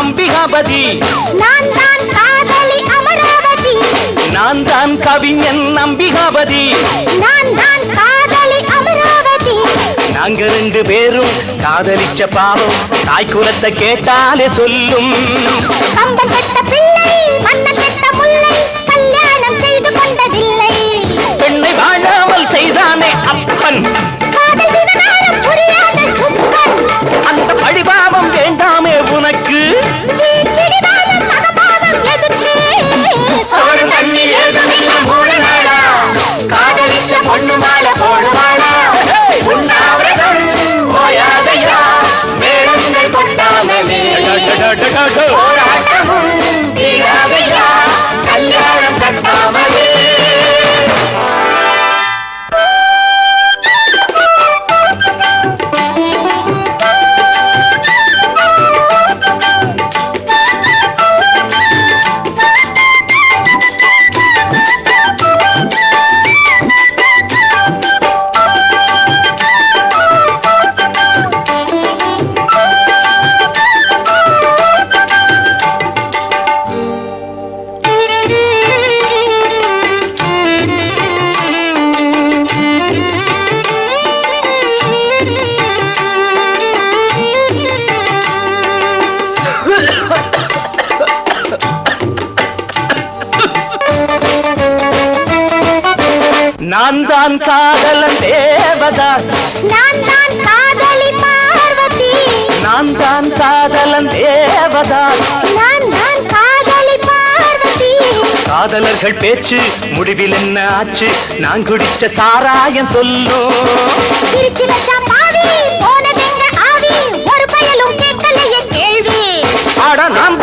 அம்பிகாபதி. நான் தான் காதலி அமராவதி. நான் தான் கவிஞன் அம்பிகாபதி. நான் தான் காதலி அமராவதி. நாங்க ரெண்டு பேரும் காதலிச்ச பாவம் தாய் குலத்தை கேட்டாலே சொல்லும். கம்பம் கட்ட பிள்ளை மண்ணம் கட்ட Cagado! நான் தான் காதலன் தேவதாஸ். நான் தான் காதலி பார்வதி. நான் தான் காதலன் தேவதாஸ். நான் தான் காதலி பார்வதி. காதலர்கள் பேச்சு முடிவில் என்ன ஆச்சு? நான் குடிச்ச சாராயம் சொல்லும் திருச்சி வச்சா பாவி போனதெங்க ஆவி? ஒரு பயலும் கேட்கலையே கேள்வி. ஆட நான்